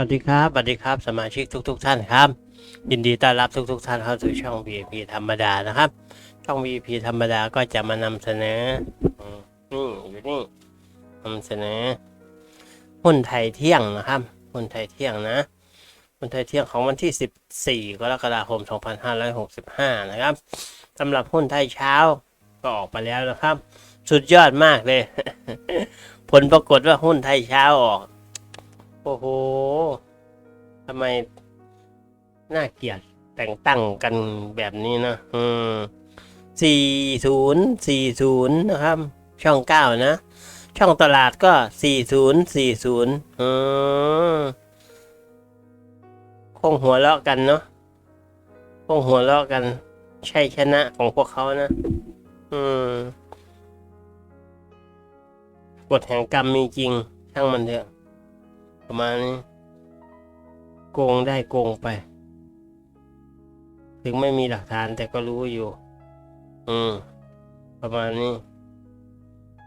วัสดีครับ สวัสดีครับ สมาชิกทุกๆท่านครับ ยินดีต้อนรับทุกๆท่านเข้าสู่ช่อง VIP ธรรมดานะครับ ช่อง VIP ธรรมดาก็จะมานำเสนอนี่อยู่นี่นำเสนอหุ้นไทยเที่ยงนะครับหุ้นไทยเที่ยงนะหุ้นไทยเที่ยงของวันที่ 14 กรกฎาคม 2565 นะครับสำหรับหุ้นไทยเช้าก็ออกไปแล้วนะครับ สุดยอดมากเลย ผลปรากฏว่าหุ้นไทยเช้าออก โอ้โหทำไมน่าเกลียดแต่งตั้งกันแบบนี้นะอืมสี่ศูนย์สี่ศูนย์นะครับ ช่องเก้านะ ช่องตลาดก็สี่ศูนย์สี่ศูนย์อืมคงหัวเราะกันเนาะคงหัวเราะกัน ใช่ชนะของพวกเขานะ อืมกฎแห่งกรรมมีจริงช่างมันเถอะ ประมาณนี้โกงได้โกงไป ถึงไม่มีหลักฐานแต่ก็รู้อยู่ อืม ประมาณนี้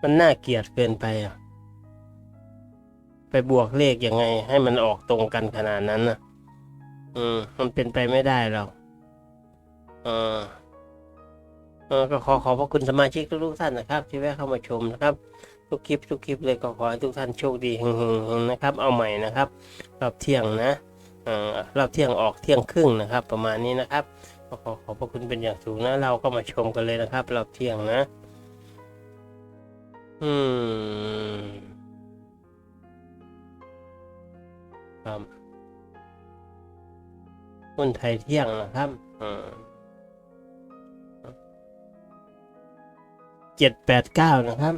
มันน่าเกลียดเกินไปอะ ไปบวกเลขยังไง ให้มันออกตรงกันขนาดนั้นนะอืม มันเป็นไปไม่ได้หรอกเออเออก็ขอขอบพระคุณสมาชิกทุกๆท่านนะครับ ที่แวะเข้ามาชมนะครับ ทุกคลิปทุกคลิปเลยก็ขอให้ทุกท่านโชคดีเฮงๆนะครับ เอาใหม่นะครับ รอบเที่ยงนะรอบเที่ยงออกเที่ยงครึ่งนะครับ ประมาณนี้นะครับก็ขอขอบพระคุณเป็นอย่างสูงนะ เราก็มาชมกันเลยนะครับ รอบเที่ยงนะ อืมครับหุ้นไทยเที่ยงนะครับอืมเจ็ดแปดเก้านะครับ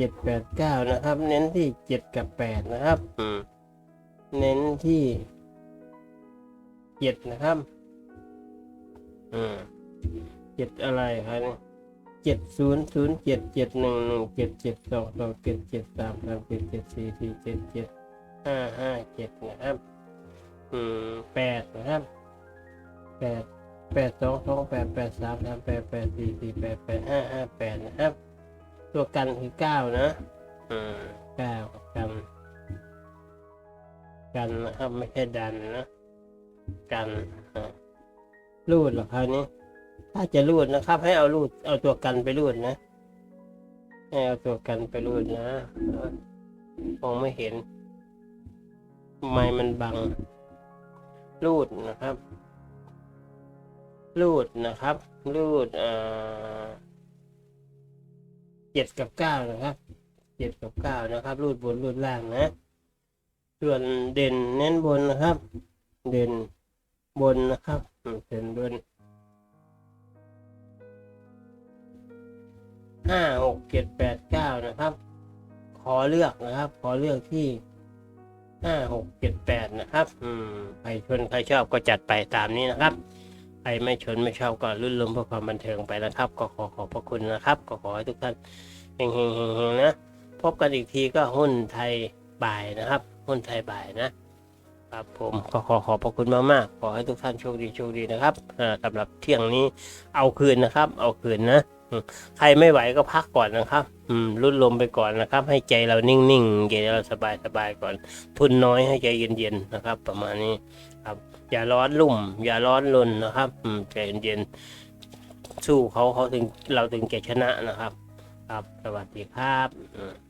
เจ็ดแปดเก้านะครับ เน้นที่เจ็ดกับแปดนะครับ อืม เน้นที่เจ็ดนะครับ อืมเจ็ดอะไรครับเนี่ยเจ็ดศูนย์ศูนย์เจ็ดเจ็ดหนึ่งหนึ่งเจ็ดเจ็ดสองสองเจ็ดเจ็ดสามสามเจ็ดเจ็ดสี่สี่เจ็ดเจ็ดห้าห้าเจ็ดนะครับ อืมแปดนะครับแปดแปดสองสองแปดแปดสามสามแปดแปดสี่สี่แปดแปดห้าห้าแปดนะครับ ตัวกันคือเก้านะ อืมเก้ากับกัน กันนะครับไม่ใช่ดันนะ กันรูดเหรอคราวนี้ ถ้าจะรูดนะครับ ให้เอารูด เอาตัวกันไปรูดนะ ให้เอาตัวกันไปรูดนะมองไม่เห็น ไม้มันบัง รูดนะครับ รูดนะครับ รูดเอ่อ จ็ดกับเก้านะครับเจ็ดกับเก้านะครับ รูดบนรูดล่างนะ ส่วนเด่นเน้นบนนะครับ เด่นบนนะครับเด่นบนห้าหกเจ็ดแปดเก้านะครับ ขอเลือกนะครับ ขอเลือกที่ห้าหกเจ็ดแปดนะครับ อืมใครชนใครชอบก็จัดไปตามนี้นะครับ รไม่ชนไม่ชอบก็รุ่นลมเพื่อความบันเทิงไปนะครับ ก็ขอขอบพระคุณนะครับ ก็ขอให้ทุกท่านเฮงๆๆนะ พบกันอีกทีก็หุ้นไทยบ่ายนะครับ หุ้นไทยบ่ายนะครับผมก็ขอขอบพระคุณมากๆขอให้ทุกท่านโชคดีโชคดีนะครับสำหรับเที่ยงนี้เอาคืนนะครับ เอาคืนนะ ใครไม่ไหวก็พักก่อนนะครับ อืมรุดลมไปก่อนนะครับ ให้ใจเรานิ่งๆใจเราสบายๆก่อน ทุนน้อยให้ใจเย็นๆนะครับ ประมาณนี้ครับ อย่าร้อนรุ่ม อย่าร้อนรนนะครับ อืมใจเย็นๆสู้เขาเขาถึงเราถึงจะชนะนะครับ ครับสวัสดีครับอืม